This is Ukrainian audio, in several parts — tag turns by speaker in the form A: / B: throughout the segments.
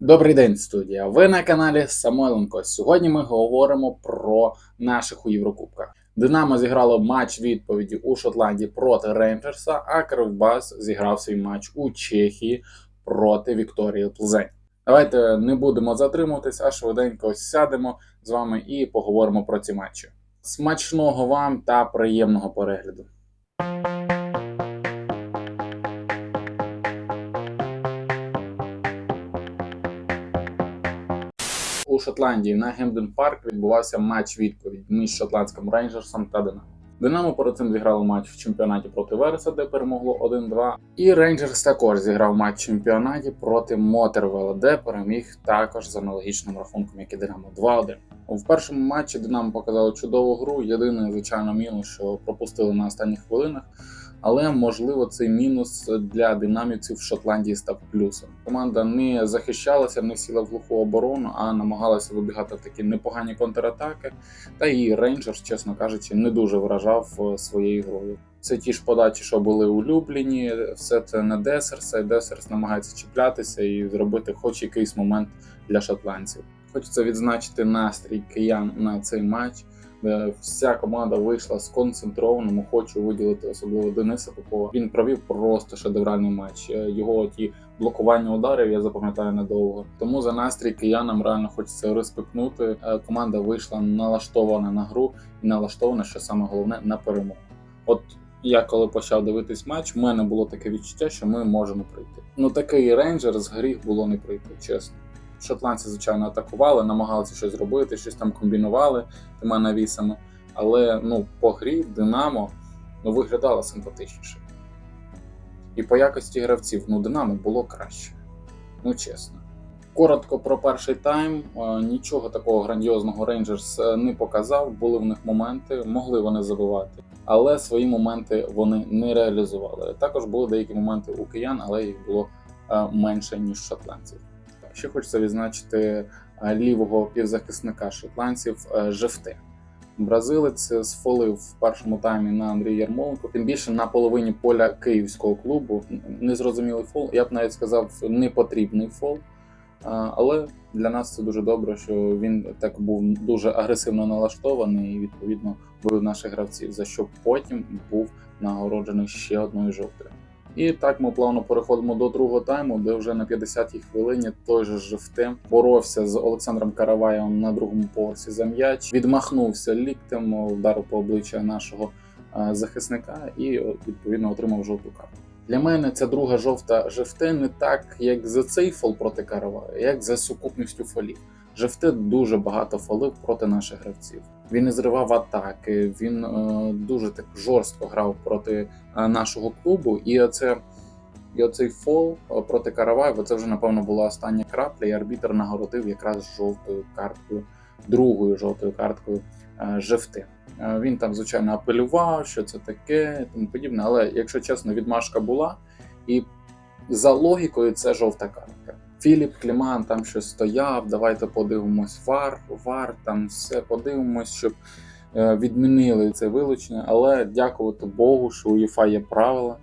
A: Добрий день, студія. Ви на каналі Самойленко. Сьогодні ми говоримо про наших у Єврокубках. Динамо зіграло матч відповіді у Шотландії проти Рейнджерса, а Кривбас зіграв свій матч у Чехії проти Вікторії Плзень. Давайте не будемо затримуватись, а швиденько сядемо з вами і поговоримо про ці матчі. Смачного вам та приємного перегляду. У Шотландії на Гемден Парк відбувався матч відповідь між шотландським рейнджерсом та Динамо. Динамо перед цим зіграло матч в чемпіонаті проти Вереса, де перемогло 1-2. І Рейнджерс також зіграв матч в чемпіонаті проти Мотервела, де переміг також з аналогічним рахунком, як і Динамо 2-1. В першому матчі Динамо показало чудову гру. Єдиний, звичайно, мінус, що пропустили на останніх хвилинах. Але можливо цей мінус для динамівців в Шотландії став плюсом. Команда не захищалася, не сіла в глуху оборону, а намагалася вибігати такі непогані контратаки. Та і Рейнджерс, чесно кажучи, не дуже вражав е, своєю грою. Це ті ж подачі, що були улюблені, все це на Десерса, і Десерс намагається чіплятися і зробити хоч якийсь момент для шотландців. Хочеться відзначити настрій киян на цей матч вся команда вийшла сконцентрованому. Хочу виділити особливо Дениса Попова. Він провів просто шедевральний матч. Е, Його ті блокування ударів я запам'ятаю надовго. Тому за настрій киянам реально хочеться респектнути. Е, Команда вийшла налаштована на гру і налаштована, що саме головне на перемогу. От я коли почав дивитись матч, в мене було таке відчуття, що ми можемо прийти. Ну такий рейнджер з гріх було не прийти, чесно. Шотландці, звичайно, атакували, намагалися щось зробити, щось там комбінували тими навісами. Але ну, по грі Динамо ну, виглядало симпатичніше. І по якості гравців ну, Динамо було краще. Ну, чесно. Коротко про перший тайм. Е, Нічого такого грандіозного Рейнджерс е, не показав. Були в них моменти, могли вони забивати, але свої моменти вони не реалізували. Також були деякі моменти у киян, але їх було е, менше ніж шотландців. Ще хочеться відзначити е, лівого півзахисника шотландців е, Жефте. Бразилець сфолив в першому таймі на Андрій Ярмоленко, тим більше на половині поля київського клубу. Незрозумілий фол. Я б навіть сказав, непотрібний фол. Але для нас це дуже добре, що він так був дуже агресивно налаштований і відповідно бив наших гравців, за що потім був нагороджений ще одною жовтою. І так ми плавно переходимо до другого тайму, де вже на 50-й хвилині той же Жевтем боровся з Олександром Караваєвим на другому поверсі за м'яч, відмахнувся ліктем, вдарив по обличчя нашого захисника і відповідно отримав жовту карту. Для мене ця друга жовта Жевте не так, як за цей фол проти Каравая, як за сукупністю фолів. Жевте дуже багато фолив проти наших гравців. Він не зривав атаки, він е, дуже так жорстко грав проти е, нашого клубу. І оце, і оцей фол е, проти Караваєва, це вже напевно була остання крапля, і арбітр нагородив якраз жовтою карткою, другою жовтою карткою е, Жевти. Він там, звичайно, апелював, що це таке, тому подібне. Але якщо чесно, відмашка була, і за логікою це жовта картка. Філіп Кліман там щось стояв, давайте подивимось вар, вар, там все подивимось, щоб е, відмінили це вилучення. Але дякувати Богу, що у ЄФА є правила,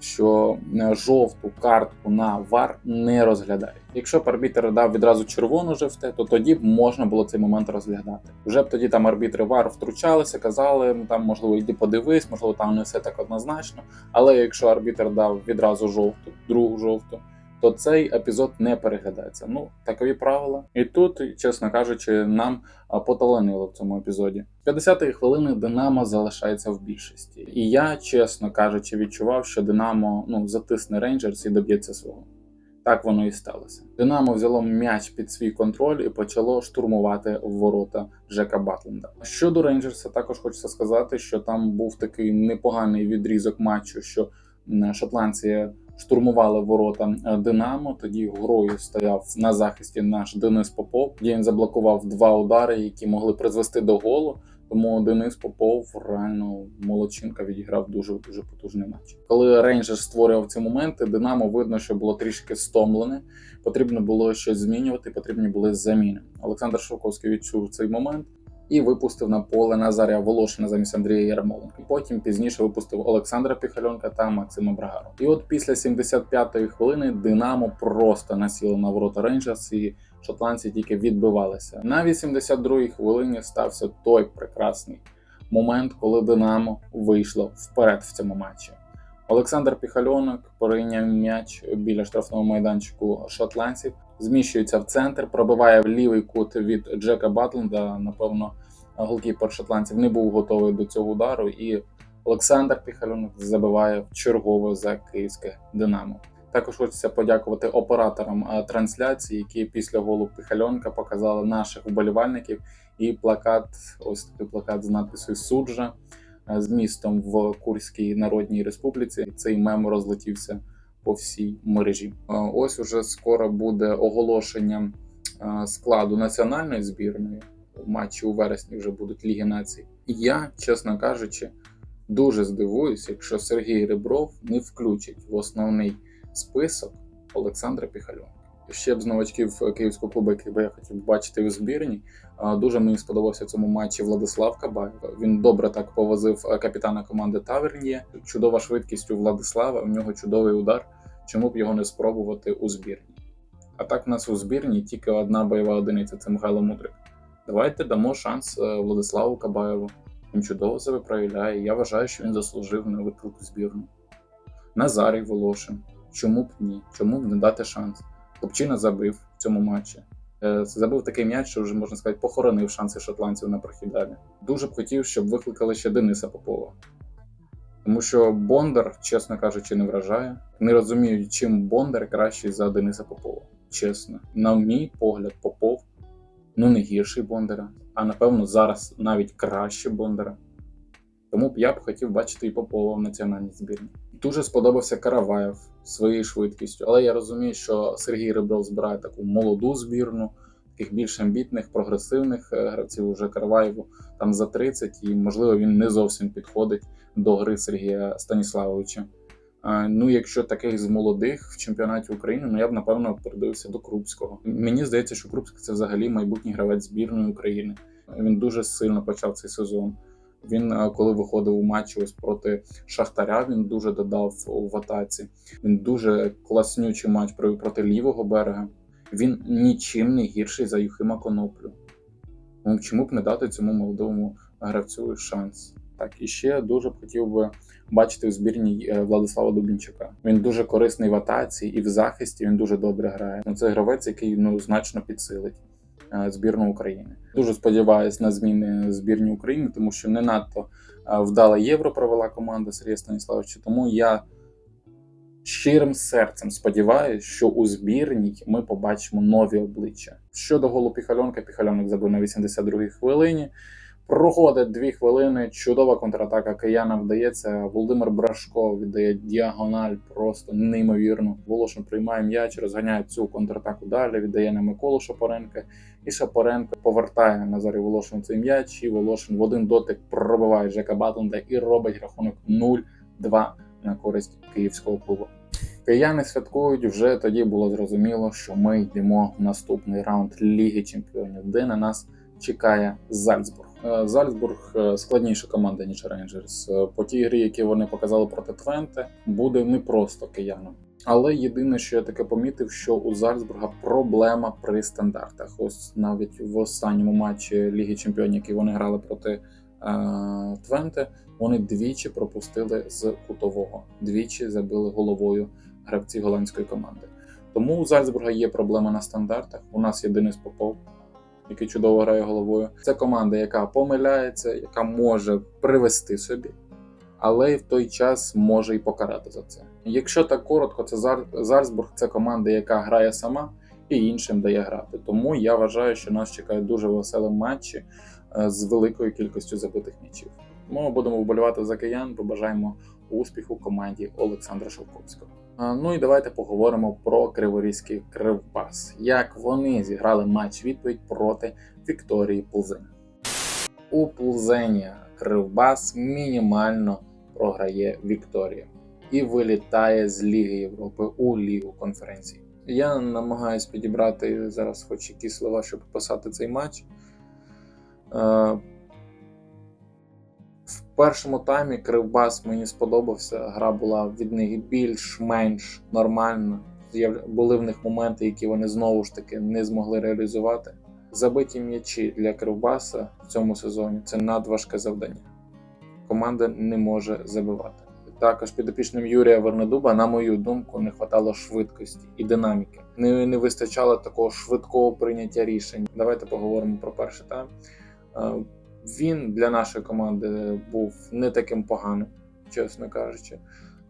A: що е, жовту картку на вар не розглядають. Якщо б арбітр дав відразу червону жовте, то тоді б можна було цей момент розглядати. Вже б тоді там арбітри вар втручалися, казали, «Ну, там можливо йди подивись, можливо, там не все так однозначно. Але якщо арбітр дав відразу жовту, другу жовту то цей епізод не переглядається. Ну, такові правила. І тут, чесно кажучи, нам поталанило в цьому епізоді. 50-ї хвилини Динамо залишається в більшості. І я, чесно кажучи, відчував, що Динамо ну, затисне Рейнджерс і доб'ється свого. Так воно і сталося. Динамо взяло м'яч під свій контроль і почало штурмувати ворота Джека Батленда. Щодо Рейнджерса, також хочеться сказати, що там був такий непоганий відрізок матчу, що шотландці штурмували ворота е, Динамо. Тоді грою стояв на захисті наш Денис Попов. де Він заблокував два удари, які могли призвести до голу. Тому Денис Попов реально молодчинка відіграв дуже дуже потужний матч. Коли Рейнджер створював ці моменти, Динамо видно, що було трішки стомлене. Потрібно було щось змінювати, потрібні були заміни. Олександр Шовковський відчув цей момент і випустив на поле Назарія Волошина замість Андрія Ярмоленка. Потім пізніше випустив Олександра Піхальонка та Максима Брагару. І от після 75-ї хвилини Динамо просто насіло на ворота Рейнджерс і шотландці тільки відбивалися. На 82-й хвилині стався той прекрасний момент, коли Динамо вийшло вперед в цьому матчі. Олександр Піхальонок прийняв м'яч біля штрафного майданчику шотландців, зміщується в центр, пробиває в лівий кут від Джека Батленда. Напевно, голкіпер шотландців не був готовий до цього удару, і Олександр Піхальонок забиває в чергове за київське Динамо. Також хочеться подякувати операторам е, трансляції, які після голу Піхальонка показали наших вболівальників. І плакат, ось такий плакат з надписою Суджа з містом в Курській Народній Республіці. Цей мем розлетівся по всій мережі. Е, Ось уже скоро буде оголошення е, складу національної збірної. Матчі у вересні вже будуть Ліги націй. Я, чесно кажучи, дуже здивуюся, якщо Сергій Ребров не включить в основний список Олександра Піхальонка. Ще б з новачків київського клубу, який би я хотів бачити у збірні. Дуже мені сподобався в цьому матчі Владислав Кабаєв. Він добре так повозив е, капітана команди Таверніє. Чудова швидкість у Владислава. У нього чудовий удар. Чому б його не спробувати у збірні? А так в нас у збірні тільки одна бойова одиниця це Михайло Мудрик. Давайте дамо шанс е, Владиславу Кабаєву. Він чудово себе проявляє. Я вважаю, що він заслужив на виклик збірну. Назарій Волошин. Чому б ні? Чому б не дати шанс? Хлопчина забив в цьому матчі. Е, Забив такий м'яч, що вже можна сказати, похоронив шанси шотландців на прохід далі. Дуже б хотів, щоб викликали ще Дениса Попова. Тому що Бондар, чесно кажучи, не вражає. Не розумію, чим Бондар кращий за Дениса Попова. Чесно, на мій погляд, Попов ну не гірший Бондара, а напевно зараз навіть краще Бондара. Тому б я б хотів бачити і Попова в національній збірні. Дуже сподобався Караваєв своєю швидкістю, але я розумію, що Сергій Ребров збирає таку молоду збірну, таких більш амбітних, прогресивних е, гравців. Уже Караваєву там за 30, і можливо він не зовсім підходить до гри Сергія Станіславовича. Ну, якщо таких з молодих в чемпіонаті України, ну я б напевно передивився до Крупського. Мені здається, що Крупський це взагалі майбутній гравець збірної України. Він дуже сильно почав цей сезон. Він, е, коли виходив у матчі ось проти Шахтаря, він дуже додав в атаці. Він дуже класнючий матч проти лівого берега. Він нічим не гірший за Юхима Коноплю. Ну, чому б не дати цьому молодому гравцю шанс? Так, і ще дуже б хотів би бачити в збірні е, Владислава Дубінчука. Він дуже корисний в атаці і в захисті. Він дуже добре грає. Ну, це гравець, який ну значно підсилить збірну України. Дуже сподіваюся на зміни збірні України, тому що не надто е, вдале євро провела команда Сергія Станіславовича. Тому я щирим серцем сподіваюся, що у збірній ми побачимо нові обличчя. Щодо голу Піхальонка, Піхальонок забив на 82-й хвилині. Проходить дві хвилини. Чудова контратака кияна вдається. Володимир Брашко віддає діагональ просто неймовірно. Волошин приймає м'яч, розганяє цю контратаку далі. Віддає на Миколу Шапоренка. І Шапоренко повертає Назарі Волошин цей м'яч. І Волошин в один дотик пробиває Жека Батленда і робить рахунок 0-2 на користь київського клубу. Кияни святкують вже тоді було зрозуміло, що ми йдемо в наступний раунд Ліги Чемпіонів, де на нас чекає Зальцбург. Е, Зальцбург е, складніша команда, ніж Рейнджерс. Е, По тій грі, які вони показали проти Твенте, буде непросто киянам. Але єдине, що я таке помітив, що у Зальцбурга проблема при стандартах. Ось навіть в останньому матчі Ліги Чемпіонів, який вони грали проти е, Твенте, вони двічі пропустили з кутового, двічі забили головою гравці голландської команди. Тому у Зальцбурга є проблема на стандартах. У нас є Денис Попов, який чудово грає головою. Це команда, яка помиляється, яка може привести собі, але й в той час може і покарати за це. Якщо так коротко, це Зальцбург це команда, яка грає сама і іншим дає грати. Тому я вважаю, що нас чекають дуже веселі матчі е, з великою кількістю забитих м'ячів. Ми будемо вболівати за киян, побажаємо успіху команді Олександра Шовковського. Ну і давайте поговоримо про Криворізький Кривбас. Як вони зіграли матч відповідь проти Вікторії Пулзені. У Пулзені Кривбас мінімально програє Вікторія і вилітає з Ліги Європи у Лігу конференцій. Я намагаюсь підібрати зараз хоч якісь слова, щоб описати цей матч. Е, В першому таймі Кривбас мені сподобався. Гра була від них більш-менш нормальна. Були в них моменти, які вони знову ж таки не змогли реалізувати. Забиті м'ячі для Кривбаса в цьому сезоні це надважке завдання. Команда не може забивати. Також підопічним Юрія Вернедуба, на мою думку, не вистачало швидкості і динаміки. Не, не вистачало такого швидкого прийняття рішень. Давайте поговоримо про перший тайм. Е, Він для нашої команди був не таким поганим, чесно кажучи.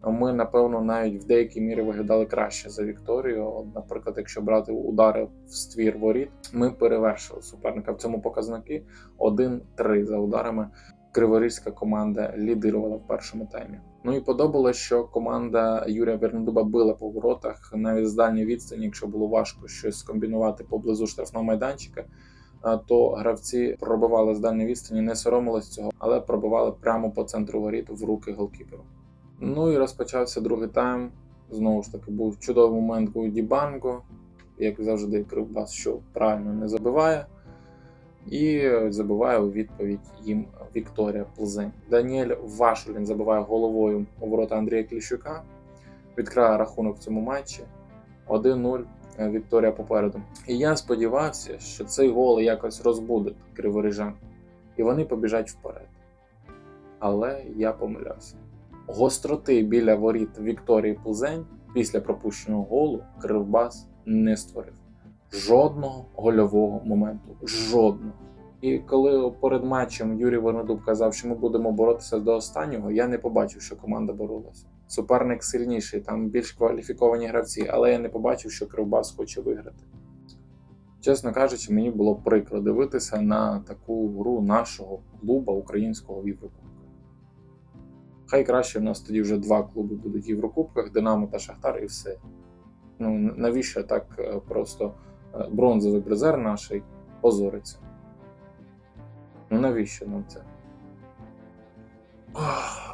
A: Ми, напевно, навіть в деякій мірі виглядали краще за Вікторію. Наприклад, якщо брати удари в ствір воріт, ми перевершили суперника в цьому показники 1-3 за ударами. Криворізька команда лідирувала в першому таймі. Ну і подобалось, що команда Юрія Вернедуба била по воротах навіть з дальньої відстані, якщо було важко щось скомбінувати поблизу штрафного майданчика. То гравці пробивали з дальньої відстані, не соромились цього, але пробивали прямо по центру воріт в руки голкіперу. Ну і розпочався другий тайм. Знову ж таки, був чудовий момент у Дібанго, як завжди, Кривбас, що правильно не забиває. І забиває у відповідь їм Вікторія Плзень. Даніель Вашулін забиває головою у ворота Андрія Кліщука. Відкриває рахунок в цьому матчі. 1-0 е, Вікторія попереду. І я сподівався, що цей гол якось розбудить криворіжан. І вони побіжать вперед. Але я помилявся. Гостроти біля воріт Вікторії Плзень після пропущеного голу Кривбас не створив жодного гольового моменту. Жодного. І коли перед матчем Юрій Вернедуб казав, що ми будемо боротися до останнього, я не побачив, що команда боролася. Суперник сильніший, там більш кваліфіковані гравці, але я не побачив, що Кривбас хоче виграти. Чесно кажучи, мені було прикро дивитися на таку гру нашого клуба українського в Єврокубках. Хай краще в нас тоді вже два клуби будуть в Єврокубках, Динамо та Шахтар, і все. Ну навіщо так е, просто бронзовий призер наш позориться? Ну навіщо нам це?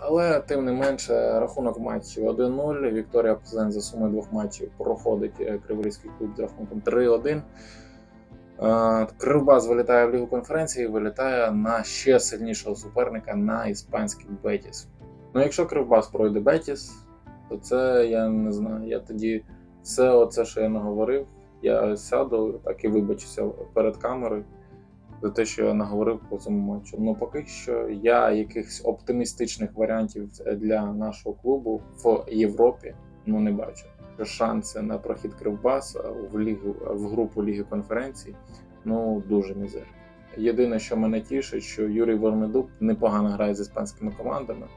A: Але тим не менше, рахунок матчів 1-0. Вікторія Плзен за сумою двох матчів проходить е, Криворізький клуб з рахунком 3-1. Е, Кривбас вилітає в Лігу конференції, і вилітає на ще сильнішого суперника на іспанський Бетіс. Ну, якщо Кривбас пройде Бетіс, то це я не знаю. Я тоді все оце, що я наговорив, я сяду так і вибачуся перед камерою за те, що я наговорив по цьому матчу. Ну поки що я якихось оптимістичних варіантів для нашого клубу в Європі ну не бачу. Шанси на прохід Кривбаса в лігу в групу Ліги конференцій ну дуже мізерні. Єдине, що мене тішить, що Юрій Вермедуб непогано грає з іспанськими командами.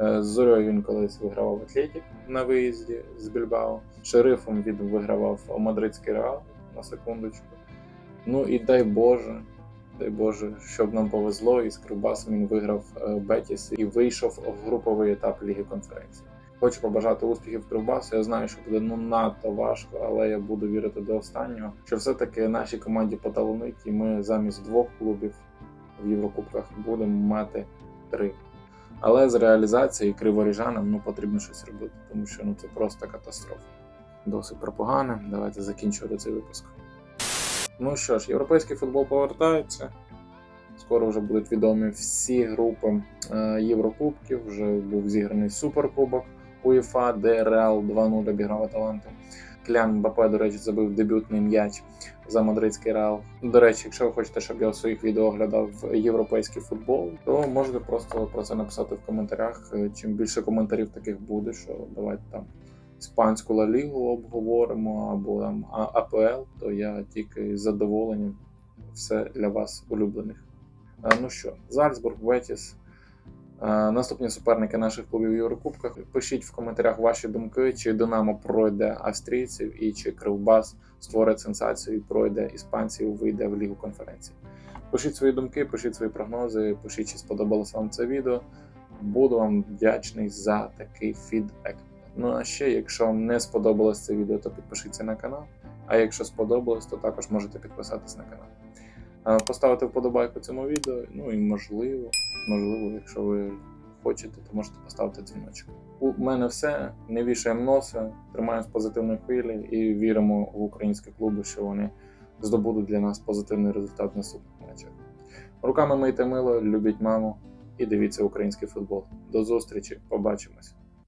A: Е, З Зорьою він колись вигравав Атлетік на виїзді з Більбао. Шерифом він вигравав Мадридський Реал на секундочку. Ну і дай Боже, дай Боже, щоб нам повезло, і з Кривбасом він виграв е, Бетіс і вийшов в груповий етап Ліги конференції. Хочу побажати успіхів Кривбасу. Я знаю, що буде ну надто важко, але я буду вірити до останнього, що все-таки нашій команді поталонить, і ми замість двох клубів в Єврокубках будемо мати три. Але з реалізацією криворіжанам ну, потрібно щось робити, тому що ну, це просто катастрофа. Досить пропогане. Давайте закінчувати цей випуск. Ну що ж, європейський футбол повертається. Скоро вже будуть відомі всі групи е, Єврокубків. Вже був зіграний суперкубок УЄФА, де Реал 2-0 обіграв Аталанту. Клян Мбапе, до речі, забив дебютний м'яч за мадридський Реал. До речі, якщо ви хочете, щоб я у своїх відео оглядав європейський футбол, то можете просто про це написати в коментарях. Е, Чим більше коментарів таких буде, що давайте там іспанську Ла Лігу обговоримо або там АПЛ, то я тільки з задоволенням все для вас улюблених. Е, Ну що, Зальцбург, Бетіс. Е, Наступні суперники наших клубів в Єврокубках. Пишіть в коментарях ваші думки, чи Динамо пройде австрійців і чи Кривбас створить сенсацію і пройде іспанців, вийде в Лігу конференції. Пишіть свої думки, пишіть свої прогнози, пишіть, чи сподобалося вам це відео. Буду вам вдячний за такий фідбек. Ну а ще, якщо вам не сподобалось це відео, то підпишіться на канал. А якщо сподобалось, то також можете підписатись на канал. Е, Поставити вподобайку цьому відео. Ну і можливо, можливо, якщо ви хочете, то можете поставити дзвіночок. У мене все. Не вішаємо носа, тримаємо позитивної хвилі і віримо в українські клуби, що вони здобудуть для нас позитивний результат наступних матчах. Руками мийте мило, любіть маму і дивіться український футбол. До зустрічі, побачимось.